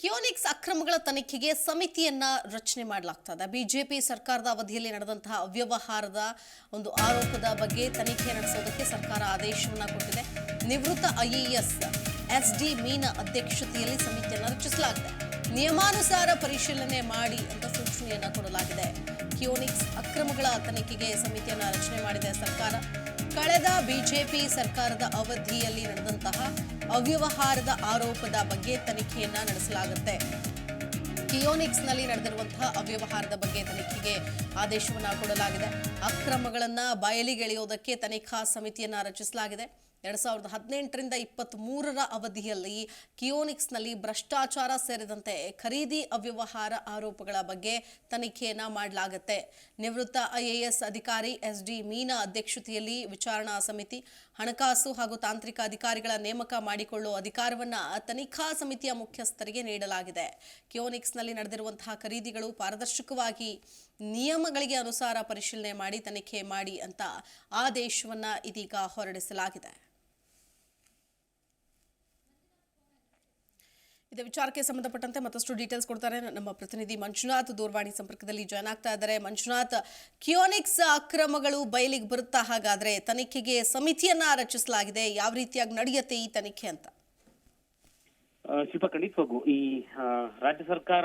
ಕ್ಯೋನಿಕ್ಸ್ ಅಕ್ರಮಗಳ ತನಿಖೆಗೆ ಸಮಿತಿಯನ್ನ ರಚನೆ ಮಾಡಲಾಗ್ತದೆ. ಬಿಜೆಪಿ ಸರ್ಕಾರದ ಅವಧಿಯಲ್ಲಿ ನಡೆದಂತಹ ಅವ್ಯವಹಾರದ ಒಂದು ಆರೋಪದ ಬಗ್ಗೆ ತನಿಖೆ ನಡೆಸೋದಕ್ಕೆ ಸರ್ಕಾರ ಆದೇಶವನ್ನ ಕೊಟ್ಟಿದೆ. ನಿವೃತ್ತ ಐಎಎಸ್ ಎಸ್ ಡಿ ಮೀನಾ ಅಧ್ಯಕ್ಷತೆಯಲ್ಲಿ ಸಮಿತಿಯನ್ನು ರಚಿಸಲಾಗಿದೆ. ನಿಯಮಾನುಸಾರ ಪರಿಶೀಲನೆ ಮಾಡಿ ಅಂತ ಸೂಚನೆಯನ್ನ ಕೊಡಲಾಗಿದೆ. ಕ್ಯೋನಿಕ್ಸ್ ಅಕ್ರಮಗಳ ತನಿಖೆಗೆ ಸಮಿತಿಯನ್ನು ರಚನೆ ಮಾಡಿದೆ ಸರ್ಕಾರ. ಕಳೆದ ಬಿಜೆಪಿ ಸರ್ಕಾರದ ಅವಧಿಯಲ್ಲಿ ನಡೆದಂತಹ ಅವ್ಯವಹಾರದ ಆರೋಪದ ಬಗ್ಗೆ ತನಿಖೆಯನ್ನ ನಡೆಸಲಾಗುತ್ತೆ. ಕಿಯೋನಿಕ್ಸ್ನಲ್ಲಿ ನಡೆದಿರುವಂತಹ ಅವ್ಯವಹಾರದ ಬಗ್ಗೆ ತನಿಖೆಗೆ ಆದೇಶವನ್ನು ಕೊಡಲಾಗಿದೆ. ಅಕ್ರಮಗಳನ್ನ ಬಯಲಿಗೆಳೆಯೋದಕ್ಕೆ ತನಿಖಾ ಸಮಿತಿಯನ್ನ ರಚಿಸಲಾಗಿದೆ. ಎರಡ್ ಸಾವಿರದ ಹದಿನೆಂಟರಿಂದ ಇಪ್ಪತ್ತ್ ಮೂರರ ಅವಧಿಯಲ್ಲಿ ಕಿಯೋನಿಕ್ಸ್ನಲ್ಲಿ ಭ್ರಷ್ಟಾಚಾರ ಸೇರಿದಂತೆ ಖರೀದಿ ಅವ್ಯವಹಾರ ಆರೋಪಗಳ ಬಗ್ಗೆ ತನಿಖೆಯನ್ನ ಮಾಡಲಾಗುತ್ತೆ. ನಿವೃತ್ತ ಐಎಎಸ್ ಅಧಿಕಾರಿ ಎಸ್ ಡಿ ಮೀನಾ ಅಧ್ಯಕ್ಷತೆಯಲ್ಲಿ ವಿಚಾರಣಾ ಸಮಿತಿ, ಹಣಕಾಸು ಹಾಗೂ ತಾಂತ್ರಿಕ ಅಧಿಕಾರಿಗಳ ನೇಮಕ ಮಾಡಿಕೊಳ್ಳುವ ಅಧಿಕಾರವನ್ನ ತನಿಖಾ ಸಮಿತಿಯ ಮುಖ್ಯಸ್ಥರಿಗೆ ನೀಡಲಾಗಿದೆ. ಕಿಯೋನಿಕ್ಸ್ನಲ್ಲಿ ನಡೆದಿರುವಂತಹ ಖರೀದಿಗಳು ಪಾರದರ್ಶಕವಾಗಿ ನಿಯಮಗಳಿಗೆ ಅನುಸಾರ ಪರಿಶೀಲನೆ ಮಾಡಿ ತನಿಖೆ ಮಾಡಿ ಅಂತ ಆದೇಶವನ್ನ ಇದೀಗ ಹೊರಡಿಸಲಾಗಿದೆ. ಇದೇ ವಿಚಾರಕ್ಕೆ ಸಂಬಂಧಪಟ್ಟಂತೆ ಮತ್ತಷ್ಟು ಡೀಟೇಲ್ಸ್ ಕೊಡ್ತಾರೆ ನಮ್ಮ ಪ್ರತಿನಿಧಿ ಮಂಜುನಾಥ್. ದೂರವಾಣಿ ಸಂಪರ್ಕದಲ್ಲಿ ಜಾಯ್ನ್ ಆಗ್ತಾ ಇದ್ದಾರೆ. ಮಂಜುನಾಥ್ ಕಿಯೋನಿಕ್ಸ್ ಅಕ್ರಮಗಳು ಬಯಲಿಗೆ ಬರುತ್ತಾ ಹಾಗಾದ್ರೆ ತನಿಖೆಗೆ ಸಮಿತಿಯನ್ನ ರಚಿಸಲಾಗಿದೆ. ಯಾವ ರೀತಿಯಾಗಿ ನಡೆಯುತ್ತೆ ಈ ತನಿಖೆ ಅಂತ? ಶಿಲ್ಪ ಖಂಡಿತವಾಗೂ ಈ ರಾಜ್ಯ ಸರ್ಕಾರ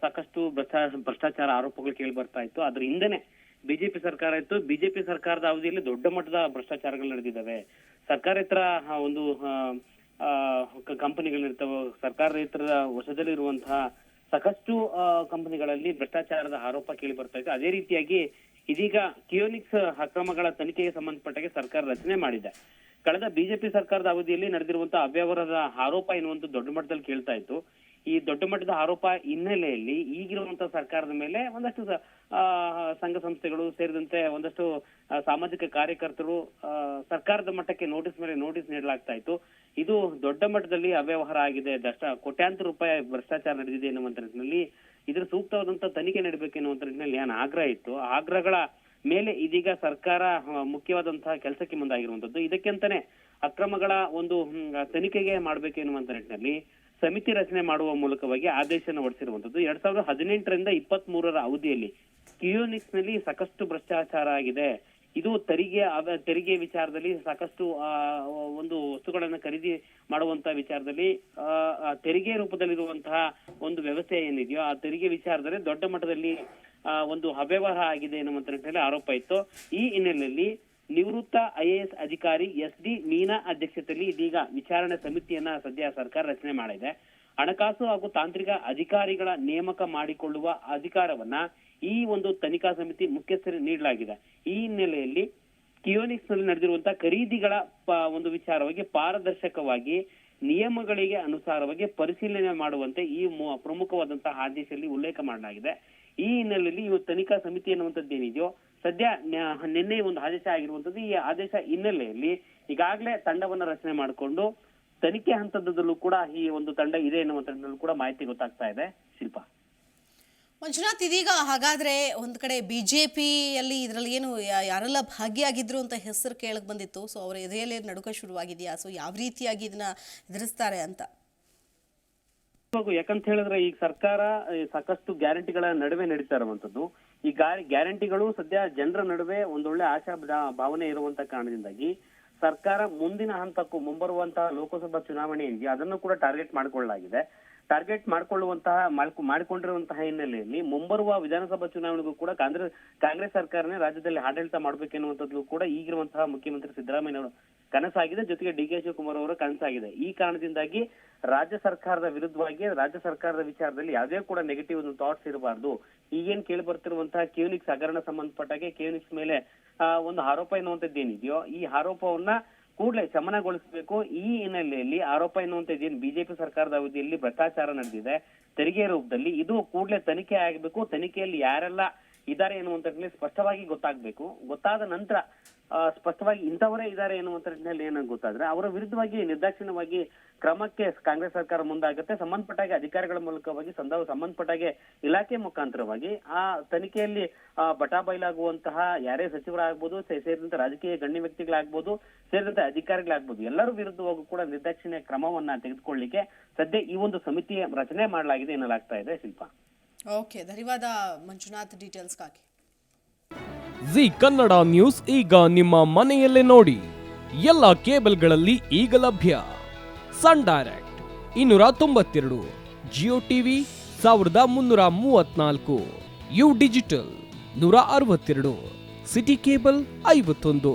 ಸಾಕಷ್ಟು ಭ್ರಷ್ಟಾ- ಭ್ರಷ್ಟಾಚಾರ ಆರೋಪಗಳು ಕೇಳಿ ಬರ್ತಾ ಇತ್ತು. ಅದ್ರ ಹಿಂದೆನೆ ಬಿಜೆಪಿ ಸರ್ಕಾರ ಇತ್ತು. ಬಿಜೆಪಿ ಸರ್ಕಾರದ ಅವಧಿಯಲ್ಲಿ ದೊಡ್ಡ ಮಟ್ಟದ ಭ್ರಷ್ಟಾಚಾರಗಳು ನಡೆದಿದ್ದಾವೆ. ಸರ್ಕಾರೇತರ ಒಂದು ಕಂಪನಿಗಳಿರ್ತಾವೆ. ವಶದಲ್ಲಿ ಇರುವಂತಹ ಸಾಕಷ್ಟು ಕಂಪನಿಗಳಲ್ಲಿ ಭ್ರಷ್ಟಾಚಾರದ ಆರೋಪ ಕೇಳಿ ಬರ್ತಾ ಇದೆ. ಅದೇ ರೀತಿಯಾಗಿ ಇದೀಗ ಕಿಯೋನಿಕ್ಸ್ ಅಕ್ರಮಗಳ ತನಿಖೆಗೆ ಸಂಬಂಧಪಟ್ಟಾಗೆ ಸರ್ಕಾರ ರಚನೆ ಮಾಡಿದೆ. ಕಳೆದ ಬಿಜೆಪಿ ಸರ್ಕಾರದ ಅವಧಿಯಲ್ಲಿ ನಡೆದಿರುವಂತಹ ಅವ್ಯವಹಾರದ ಆರೋಪ ಎನ್ನುವಂತ ದೊಡ್ಡ ಮಟ್ಟದಲ್ಲಿ ಕೇಳ್ತಾ ಇತ್ತು. ಈ ದೊಡ್ಡ ಮಟ್ಟದ ಆರೋಪ ಹಿನ್ನೆಲೆಯಲ್ಲಿ ಈಗಿರುವಂತಹ ಸರ್ಕಾರದ ಮೇಲೆ ಒಂದಷ್ಟು ಸಂಘ ಸಂಸ್ಥೆಗಳು ಸೇರಿದಂತೆ ಒಂದಷ್ಟು ಸಾಮಾಜಿಕ ಕಾರ್ಯಕರ್ತರು ಸರ್ಕಾರದ ಮಟ್ಟಕ್ಕೆ ನೋಟಿಸ್ ಮೇಲೆ ನೋಟಿಸ್ ನೀಡಲಾಗ್ತಾ ಇತ್ತು. ಇದು ದೊಡ್ಡ ಮಟ್ಟದಲ್ಲಿ ಅವ್ಯವಹಾರ ಆಗಿದೆ. ದಷ್ಟ ಕೋಟ್ಯಾಂತರ ರೂಪಾಯಿ ಭ್ರಷ್ಟಾಚಾರ ನಡೆದಿದೆ ಎನ್ನುವಂತ ನಿಟ್ಟಿನಲ್ಲಿ ಇದರ ಸೂಕ್ತವಾದಂತಹ ತನಿಖೆ ನಡೀಬೇಕು ಎನ್ನುವಂತ ನಿಟ್ಟಿನಲ್ಲಿ ಏನು ಆಗ್ರಹ ಇತ್ತು. ಆಗ್ರಹಗಳ ಮೇಲೆ ಇದೀಗ ಸರ್ಕಾರ ಮುಖ್ಯವಾದಂತಹ ಕೆಲಸಕ್ಕೆ ಮುಂದಾಗಿರುವಂತದ್ದು. ಇದಕ್ಕೆಂತಾನೆ ಅಕ್ರಮಗಳ ಒಂದು ತನಿಖೆಗೆ ಮಾಡ್ಬೇಕು ಎನ್ನುವಂತ ನಿಟ್ಟಿನಲ್ಲಿ ಸಮಿತಿ ರಚನೆ ಮಾಡುವ ಮೂಲಕವಾಗಿ ಆದೇಶನ ಹೊರಡಿಸಿರುವಂತದ್ದು ಎರಡ್ ಸಾವಿರದ ಹದಿನೆಂಟರಿಂದ ಇಪ್ಪತ್ತ್ ಮೂರರ ಅವಧಿಯಲ್ಲಿ ಕಿಯೋನಿಕ್ಸ್ನಲ್ಲಿ ಸಾಕಷ್ಟು ಭ್ರಷ್ಟಾಚಾರ ಆಗಿದೆ. ಇದು ತೆರಿಗೆ ತೆರಿಗೆ ವಿಚಾರದಲ್ಲಿ ಸಾಕಷ್ಟು ಒಂದು ವಸ್ತುಗಳನ್ನು ಖರೀದಿ ಮಾಡುವಂತಹ ವಿಚಾರದಲ್ಲಿ ತೆರಿಗೆ ರೂಪದಲ್ಲಿರುವಂತಹ ಒಂದು ವ್ಯವಸ್ಥೆ ಏನಿದೆಯೋ ಆ ತೆರಿಗೆ ವಿಚಾರದಲ್ಲಿ ದೊಡ್ಡ ಮಟ್ಟದಲ್ಲಿ ಒಂದು ಅವ್ಯವಹಾರ ಆಗಿದೆ ಎನ್ನುವಂತ ಆರೋಪ ಇತ್ತು. ಈ ಹಿನ್ನೆಲೆಯಲ್ಲಿ ನಿವೃತ್ತ ಐಎಎಸ್ ಅಧಿಕಾರಿ ಎಸ್ ಡಿ ಮೀನಾ ಅಧ್ಯಕ್ಷತೆಯಲ್ಲಿ ಇದೀಗ ವಿಚಾರಣೆ ಸಮಿತಿಯನ್ನ ಸದ್ಯ ಸರ್ಕಾರ ರಚನೆ ಮಾಡಿದೆ. ಹಣಕಾಸು ಹಾಗೂ ತಾಂತ್ರಿಕ ಅಧಿಕಾರಿಗಳ ನೇಮಕ ಮಾಡಿಕೊಳ್ಳುವ ಅಧಿಕಾರವನ್ನ ಈ ಒಂದು ತನಿಖಾ ಸಮಿತಿ ಮುಖ್ಯಸ್ಥರಿಗೆ ನೀಡಲಾಗಿದೆ. ಈ ಹಿನ್ನೆಲೆಯಲ್ಲಿ ಕಿಯೋನಿಕ್ಸ್ನಲ್ಲಿ ನಡೆದಿರುವಂತಹ ಖರೀದಿಗಳ ಒಂದು ವಿಚಾರವಾಗಿ ಪಾರದರ್ಶಕವಾಗಿ ನಿಯಮಗಳಿಗೆ ಅನುಸಾರವಾಗಿ ಪರಿಶೀಲನೆ ಮಾಡುವಂತೆ ಈ ಪ್ರಮುಖವಾದಂತಹ ಆದೇಶದಲ್ಲಿ ಉಲ್ಲೇಖ ಮಾಡಲಾಗಿದೆ. ಈ ಹಿನ್ನೆಲೆಯಲ್ಲಿ ಇವತ್ತು ತನಿಖಾ ಸಮಿತಿ ಅನ್ನುವಂಥದ್ದು ಏನಿದೆಯೋ, ಸದ್ಯ ನಿನ್ನೆ ಒಂದು ಆದೇಶ ಆಗಿರುವಂತದ್ದು ಈ ಆದೇಶ ಹಿನ್ನೆಲೆಯಲ್ಲಿ ಈಗಾಗಲೇ ತಂಡವನ್ನ ರಚನೆ ಮಾಡಿಕೊಂಡು, ತನಿಖೆ ಹಂತದಲ್ಲೂ ಕೂಡ ಈ ಒಂದು ತಂಡ ಇದೆ ಎನ್ನುವಂಥದ್ದು ಕೂಡ ಮಾಹಿತಿ ಗೊತ್ತಾಗ್ತಾ ಇದೆ. ಶಿಲ್ಪ. ಮಂಜುನಾಥ್ ಇದೀಗ ಹಾಗಾದ್ರೆ ಒಂದ್ ಕಡೆ ಬಿಜೆಪಿಯಲ್ಲಿ ಇದರಲ್ಲಿ ಏನು ಯಾರೆಲ್ಲ ಭಾಗಿಯಾಗಿದ್ರು ಅಂತ ಹೆಸರು ಕೇಳಕ್ ಬಂದಿತ್ತು. ಸೊ ಅವರ ಎದೆಯಲ್ಲಿ ನಡುಕ ಶುರುವಾಗಿದೆಯಾ? ಸೊ ಯಾವ ರೀತಿಯಾಗಿ ಇದನ್ನ ಎದುರಿಸ್ತಾರೆ ಅಂತ? ಯಾಕಂತ ಹೇಳಿದ್ರೆ ಈಗ ಸರ್ಕಾರ ಸಾಕಷ್ಟು ಗ್ಯಾರಂಟಿಗಳ ನಡುವೆ ನಡೀತಾ ಇರುವಂತದ್ದು ಈ ಗ್ಯಾರಂಟಿಗಳು ಸದ್ಯ ಜನರ ನಡುವೆ ಒಂದೊಳ್ಳೆ ಆಶಾ ಭಾವನೆ ಇರುವಂತ ಕಾರಣದಿಂದಾಗಿ ಸರ್ಕಾರ ಮುಂದಿನ ಹಂತಕ್ಕೂ ಮುಂಬರುವಂತಹ ಲೋಕಸಭಾ ಚುನಾವಣೆ ಏನಿದೆ ಅದನ್ನು ಕೂಡ ಟಾರ್ಗೆಟ್ ಮಾಡಿಕೊಳ್ಳಲಾಗಿದೆ. ಟಾರ್ಗೆಟ್ ಮಾಡ್ಕೊಳ್ಳುವಂತಹ, ಮಾಡ್ಕೊ- ಮಾಡಿಕೊಂಡಿರುವಂತಹ ಹಿನ್ನೆಲೆಯಲ್ಲಿ ಮುಂಬರುವ ವಿಧಾನಸಭಾ ಚುನಾವಣೆಗೂ ಕೂಡ ಕಾಂಗ್ರೆಸ್ ಕಾಂಗ್ರೆಸ್ ಸರ್ಕಾರನೇ ರಾಜ್ಯದಲ್ಲಿ ಆಡಳಿತ ಮಾಡಬೇಕೆನ್ನುವಂಥದ್ದು ಕೂಡ ಈಗಿರುವಂತಹ ಮುಖ್ಯಮಂತ್ರಿ ಸಿದ್ದರಾಮಯ್ಯ ಕನಸಾಗಿದೆ. ಜೊತೆಗೆ ಡಿ ಕೆ ಶಿವಕುಮಾರ್ ಅವರ ಕನಸಾಗಿದೆ. ಈ ಕಾರಣದಿಂದಾಗಿ ರಾಜ್ಯ ಸರ್ಕಾರದ ವಿರುದ್ಧವಾಗಿ, ರಾಜ್ಯ ಸರ್ಕಾರದ ವಿಚಾರದಲ್ಲಿ ಯಾವುದೇ ಕೂಡ ನೆಗೆಟಿವ್ ಥಾಟ್ಸ್ ಇರಬಾರ್ದು. ಈಗೇನ್ ಕೇಳಿ ಬರ್ತಿರುವಂತಹ ಕ್ಯೂನಿಕ್ಸ್ ಹಗರಣ ಸಂಬಂಧಪಟ್ಟಾಗೆ ಕ್ಯೂನಿಕ್ಸ್ ಮೇಲೆ ಒಂದು ಆರೋಪ ಎನ್ನುವಂಥದ್ದು ಏನಿದೆಯೋ ಈ ಆರೋಪವನ್ನ ಕೂಡಲೇ ಶಮನಗೊಳಿಸಬೇಕು. ಈ ಹಿನ್ನೆಲೆಯಲ್ಲಿ ಆರೋಪ ಎನ್ನುವಂಥದ್ದು ಏನು ಬಿಜೆಪಿ ಸರ್ಕಾರದ ಅವಧಿಯಲ್ಲಿ ಭ್ರಷ್ಟಾಚಾರ ನಡೆದಿದೆ. ತೆರಿಗೆ ರೂಪದಲ್ಲಿ ಇದು ಕೂಡಲೇ ತನಿಖೆ ಆಗಬೇಕು. ತನಿಖೆಯಲ್ಲಿ ಯಾರೆಲ್ಲ ಇದ್ದಾರೆ ಎನ್ನುವಂತ ಸ್ಪಷ್ಟವಾಗಿ ಗೊತ್ತಾಗಬೇಕು. ಗೊತ್ತಾದ ನಂತರ ಸ್ಪಷ್ಟವಾಗಿ ಇಂಥವರೇ ಇದ್ದಾರೆ ಎನ್ನುವಂತ ನಿಟ್ಟಿನಲ್ಲಿ ಗೊತ್ತಾದ್ರೆ ಅವರ ವಿರುದ್ಧವಾಗಿ ನಿರ್ದಾಕ್ಷಿಣ್ಯವಾಗಿ ಕ್ರಮಕ್ಕೆ ಕಾಂಗ್ರೆಸ್ ಸರ್ಕಾರ ಮುಂದಾಗುತ್ತೆ. ಸಂಬಂಧಪಟ್ಟಾಗಿ ಅಧಿಕಾರಿಗಳ ಮೂಲಕವಾಗಿ ಸಂದ, ಸಂಬಂಧಪಟ್ಟಾಗೆ ಇಲಾಖೆ ಮುಖಾಂತರವಾಗಿ ಆ ತನಿಖೆಯಲ್ಲಿ ಬಟಾ ಬಯಲಾಗುವಂತಹ ಯಾರೇ ಸಚಿವರಾಗ್ಬೋದು ಸೇರಿದಂತೆ ರಾಜಕೀಯ ಗಣ್ಯ ವ್ಯಕ್ತಿಗಳಾಗ್ಬೋದು ಸೇರಿದಂತೆ ಅಧಿಕಾರಿಗಳಾಗ್ಬೋದು ಎಲ್ಲರ ವಿರುದ್ಧವಾಗೂ ಕೂಡ ನಿರ್ದಾಕ್ಷಿಣ್ಯ ಕ್ರಮವನ್ನ ತೆಗೆದುಕೊಳ್ಳಿಕ್ಕೆ ಸದ್ಯ ಈ ಒಂದು ಸಮಿತಿ ರಚನೆ ಮಾಡಲಾಗಿದೆ ಎನ್ನಲಾಗ್ತಾ ಇದೆ ಶಿಲ್ಪ. ಓಕೆ ಧನ್ಯವಾದ ಮಂಜುನಾಥ್ ಡೀಟೇಲ್ಸ್ಗಾಗಿ ಜಿ ಕನ್ನಡ ನ್ಯೂಸ್ ಈಗ ನಿಮ್ಮ ಮನೆಯಲ್ಲೇ ನೋಡಿ ಎಲ್ಲ ಕೇಬಲ್ಗಳಲ್ಲಿ ಈಗ ಲಭ್ಯ. ಸನ್ ಡೈರೆಕ್ಟ್ ಇನ್ನೂರ ತೊಂಬತ್ತೆರಡು ಜಿಯೋ ಟಿವಿ ಸಾವಿರದ ಮುನ್ನೂರ ಮೂವತ್ನಾಲ್ಕು ಯು ಡಿಜಿಟಲ್ ನೂರ ಅರವತ್ತೆರಡು ಸಿಟಿ ಕೇಬಲ್ ಐವತ್ತೊಂದು.